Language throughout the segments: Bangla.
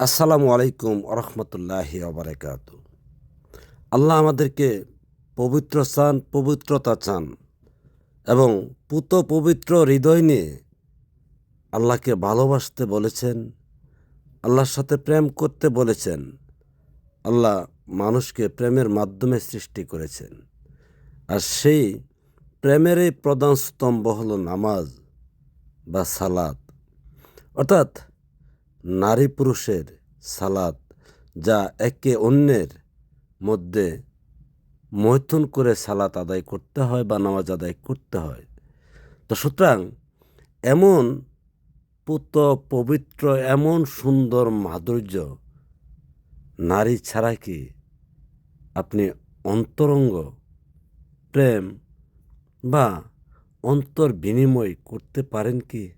আসসালামু আলাইকুম আরহামতুল্লাহ আবরাকাত আল্লাহ আমাদেরকে পবিত্র চান পবিত্রতা চান এবং পুত পবিত্র হৃদয় নিয়ে আল্লাহকে ভালোবাসতে বলেছেন, আল্লাহর সাথে প্রেম করতে বলেছেন, আল্লাহ মানুষকে প্রেমের মাধ্যমে সৃষ্টি করেছেন। আর সেই প্রেমেরই প্রধান স্তম্ভ হল নামাজ বা সালাত। অর্থাৎ নারী পুরুষের সালাত যা একে অন্যের মধ্যে মৈথুন করে সালাত আদায় করতে হয় বা নামাজ আদায় করতে হয়। তো সুতরাং এমন পুত পবিত্র, এমন সুন্দর মাধুর্য নারী ছাড়া কি আপনি অন্তরঙ্গ প্রেম বা অন্তর বিনিময় করতে পারেন কি?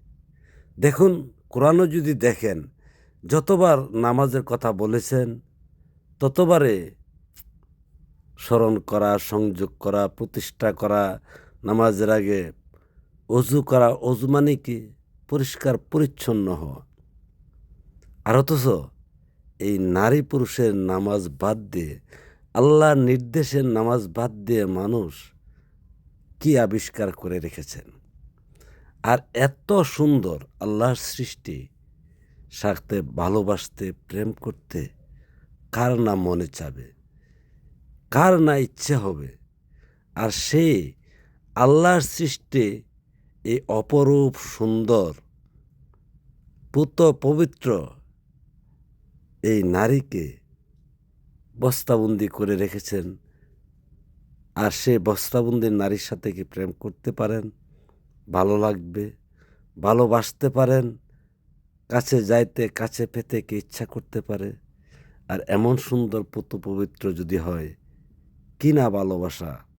দেখুন, কোরআনও যদি দেখেন যতবার নামাজের কথা বলেছেন, ততবারে স্মরণ করা, সংযোগ করা, প্রতিষ্ঠা করা, নামাজের আগে অজু করা, অজু মানে কি? পরিষ্কার, পরিচ্ছন্ন হওয়া। আর অথচ এই নারী পুরুষের নামাজ বাদ দিয়ে আল্লাহ নির্দেশের নামাজ বাদ দিয়ে মানুষ কি আবিষ্কার করে রেখেছেন? আর এত সুন্দর আল্লাহর সৃষ্টি সাথে ভালোবাসতে, প্রেম করতে কার না মনে চাবে? কার না ইচ্ছে হবে? আর সে আল্লাহর সৃষ্টি এই অপরূপ সুন্দর, পুত পবিত্র এই নারীকে বস্তাবন্দি করে রেখেছেন। আর সে বস্তাবন্দির নারীর সাথে কি প্রেম করতে পারেন? ভালো লাগবে? ভালোবাসতে পারেন? কাছে যাইতে, কাছে পেতে কে ইচ্ছা করতে পারে। আর এমন সুন্দর পুত পবিত্র যদি হয়, কি না ভালোবাসা?